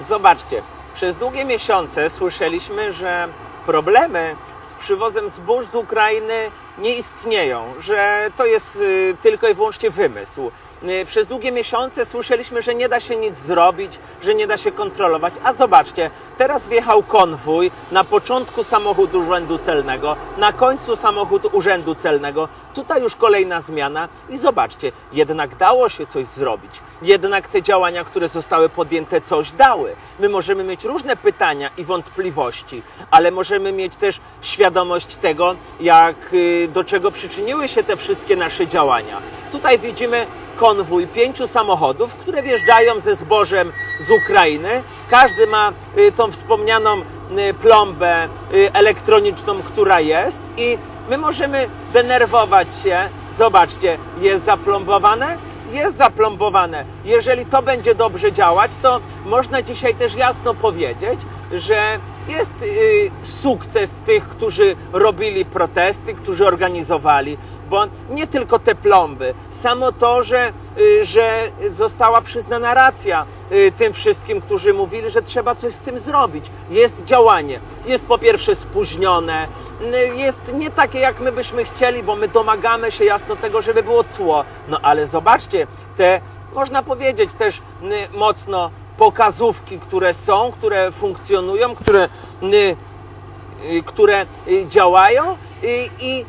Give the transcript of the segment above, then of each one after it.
Zobaczcie, przez długie miesiące słyszeliśmy, że problemy z przywozem zbóż z Ukrainy nie istnieją, że to jest y, tylko i wyłącznie wymysł. Y, Przez długie miesiące słyszeliśmy, że nie da się nic zrobić, że nie da się kontrolować. A zobaczcie, teraz wjechał konwój na początku samochód urzędu celnego, na końcu samochód urzędu celnego. Tutaj już kolejna zmiana i zobaczcie, jednak dało się coś zrobić. Jednak te działania, które zostały podjęte, coś dały. My możemy mieć różne pytania i wątpliwości, ale możemy mieć też świadomość tego, jak y, do czego przyczyniły się te wszystkie nasze działania. Tutaj widzimy konwój pięciu samochodów, które wjeżdżają ze zbożem z Ukrainy. Każdy ma y, tą wspomnianą y, plombę elektroniczną, która jest i my możemy denerwować się. Zobaczcie, jest zaplombowane, jest zaplombowane. Jeżeli to będzie dobrze działać, to można dzisiaj też jasno powiedzieć, że jest y, sukces tych, którzy robili protesty, którzy organizowali, bo nie tylko te plomby, samo to, że, y, że została przyznana racja y, tym wszystkim, którzy mówili, że trzeba coś z tym zrobić. Jest działanie. Jest po pierwsze spóźnione, jest nie takie, jak my byśmy chcieli, bo my domagamy się jasno tego, żeby było cło. No ale zobaczcie, te, można powiedzieć też mocno pokazówki, które są, które funkcjonują, które, y, y, które y, działają i, i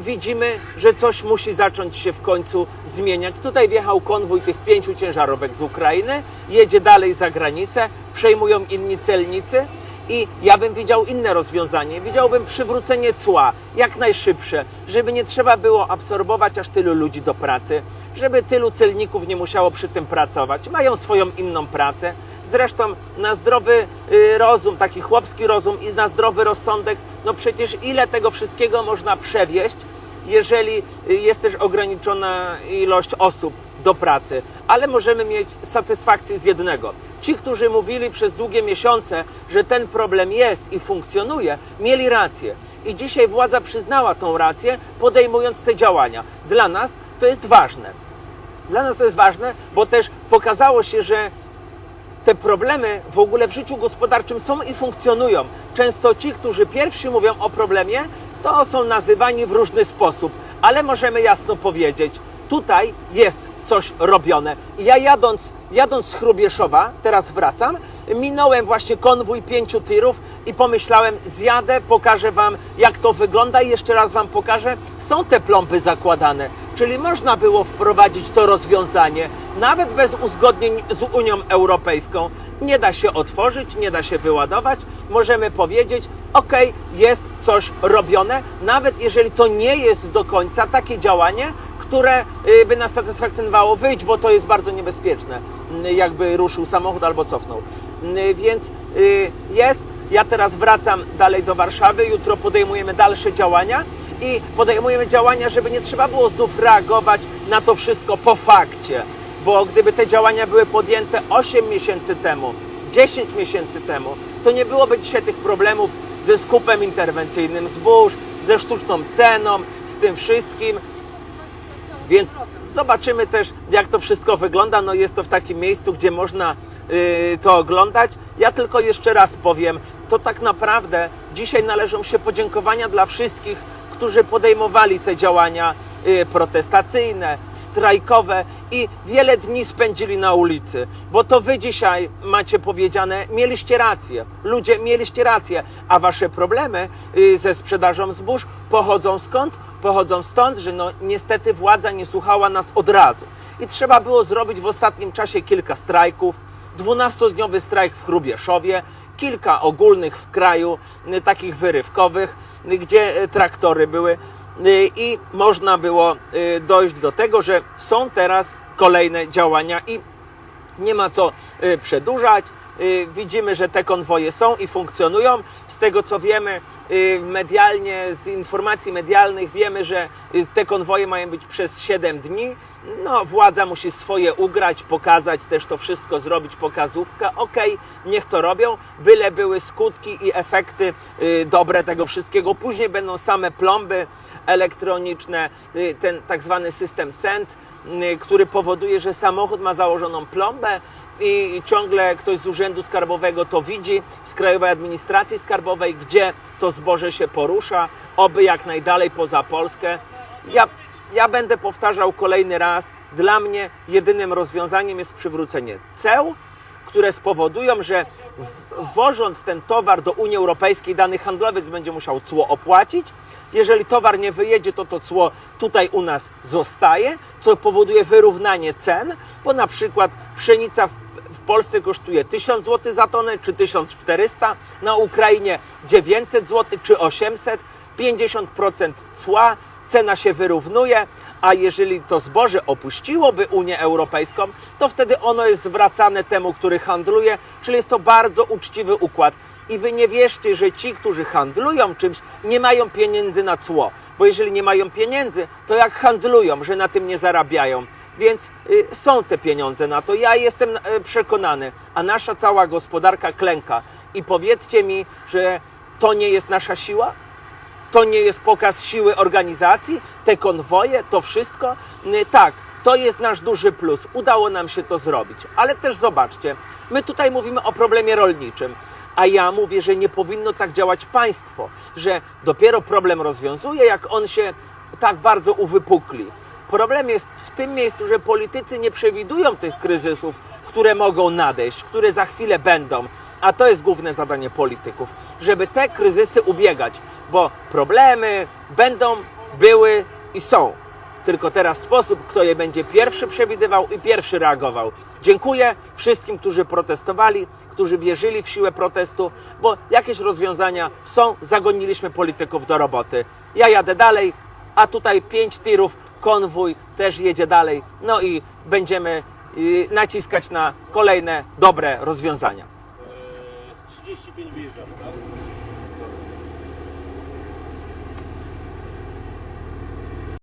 widzimy, że coś musi zacząć się w końcu zmieniać. Tutaj wjechał konwój tych pięciu ciężarówek z Ukrainy, jedzie dalej za granicę, przejmują inni celnicy. I ja bym widział inne rozwiązanie. Widziałbym przywrócenie cła jak najszybsze, żeby nie trzeba było absorbować aż tylu ludzi do pracy, żeby tylu celników nie musiało przy tym pracować. Mają swoją inną pracę. Zresztą na zdrowy y, rozum, taki chłopski rozum i na zdrowy rozsądek, no przecież ile tego wszystkiego można przewieźć, jeżeli y, jest też ograniczona ilość osób do pracy, ale możemy mieć satysfakcję z jednego. Ci, którzy mówili przez długie miesiące, że ten problem jest i funkcjonuje, mieli rację. I dzisiaj władza przyznała tą rację, podejmując te działania. Dla nas to jest ważne. Dla nas to jest ważne, bo też pokazało się, że te problemy w ogóle w życiu gospodarczym są i funkcjonują. Często ci, którzy pierwsi mówią o problemie, to są nazywani w różny sposób, ale możemy jasno powiedzieć, tutaj jest coś robione. Ja jadąc, jadąc z Chrubieszowa, teraz wracam, minąłem właśnie konwój pięciu tirów i pomyślałem, zjadę, pokażę Wam, jak to wygląda i jeszcze raz Wam pokażę. Są te plomby zakładane, czyli można było wprowadzić to rozwiązanie, nawet bez uzgodnień z Unią Europejską. Nie da się otworzyć, nie da się wyładować. Możemy powiedzieć, ok, jest coś robione, nawet jeżeli to nie jest do końca takie działanie, które y, by nas satysfakcjonowało, wyjść, bo to jest bardzo niebezpieczne, y, jakby ruszył samochód albo cofnął. Y, Więc y, jest, ja teraz wracam dalej do Warszawy, jutro podejmujemy dalsze działania i podejmujemy działania, żeby nie trzeba było znów reagować na to wszystko po fakcie, bo gdyby te działania były podjęte 8 miesięcy temu, 10 miesięcy temu, to nie byłoby dzisiaj tych problemów ze skupem interwencyjnym zbóż, ze sztuczną ceną, z tym wszystkim. Więc zobaczymy też, jak to wszystko wygląda. No jest to w takim miejscu, gdzie można y, to oglądać. Ja tylko jeszcze raz powiem, to tak naprawdę dzisiaj należą się podziękowania dla wszystkich, którzy podejmowali te działania y, protestacyjne, strajkowe i wiele dni spędzili na ulicy, bo to wy dzisiaj macie powiedziane, mieliście rację, ludzie mieliście rację, a wasze problemy y, ze sprzedażą zbóż pochodzą skąd? Pochodzą stąd, że no niestety władza nie słuchała nas od razu. I trzeba było zrobić w ostatnim czasie kilka strajków, 12-dniowy strajk w Chrubieszowie, kilka ogólnych w kraju, y, takich wyrywkowych, y, gdzie y, traktory były i można było dojść do tego, że są teraz kolejne działania i nie ma co przedłużać. Y, Widzimy, że te konwoje są i funkcjonują. Z tego co wiemy y, medialnie, z informacji medialnych wiemy, że y, te konwoje mają być przez 7 dni. No, władza musi swoje ugrać, pokazać też to wszystko, zrobić pokazówkę. Okej, niech to robią, byle były skutki i efekty dobre tego wszystkiego. Później będą same plomby elektroniczne, ten tak zwany system SEND który powoduje, że samochód ma założoną plombę i ciągle ktoś z Urzędu Skarbowego to widzi, z Krajowej Administracji Skarbowej, gdzie to zboże się porusza, oby jak najdalej poza Polskę. Ja, ja będę powtarzał kolejny raz, dla mnie jedynym rozwiązaniem jest przywrócenie ceł, które spowodują, że wożąc ten towar do Unii Europejskiej, dany handlowiec będzie musiał cło opłacić. Jeżeli towar nie wyjedzie, to to cło tutaj u nas zostaje, co powoduje wyrównanie cen, bo na przykład pszenica w, w Polsce kosztuje 1000 zł za tonę, czy 1400, na Ukrainie 900 zł, czy 800, 50% cła, cena się wyrównuje, a jeżeli to zboże opuściłoby Unię Europejską, to wtedy ono jest zwracane temu, który handluje, czyli jest to bardzo uczciwy układ. I wy nie wierzcie, że ci, którzy handlują czymś, nie mają pieniędzy na cło, bo jeżeli nie mają pieniędzy, to jak handlują, że na tym nie zarabiają. Więc y, są te pieniądze na to. Ja jestem y, przekonany, a nasza cała gospodarka klęka. I powiedzcie mi, że to nie jest nasza siła? To nie jest pokaz siły organizacji, te konwoje, to wszystko. Y, Tak, to jest nasz duży plus. Udało nam się to zrobić. Ale też zobaczcie, my tutaj mówimy o problemie rolniczym, a ja mówię, że nie powinno tak działać państwo, że dopiero problem rozwiązuje, jak on się tak bardzo uwypukli. Problem jest w tym miejscu, że politycy nie przewidują tych kryzysów, które mogą nadejść, które za chwilę będą. A to jest główne zadanie polityków, żeby te kryzysy ubiegać, bo problemy będą, były i są. Tylko teraz sposób, kto je będzie pierwszy przewidywał i pierwszy reagował. Dziękuję wszystkim, którzy protestowali, którzy wierzyli w siłę protestu, bo jakieś rozwiązania są, zagoniliśmy polityków do roboty. Ja jadę dalej, a tutaj pięć tirów, konwój też jedzie dalej. No i będziemy y, naciskać na kolejne dobre rozwiązania. disciplin?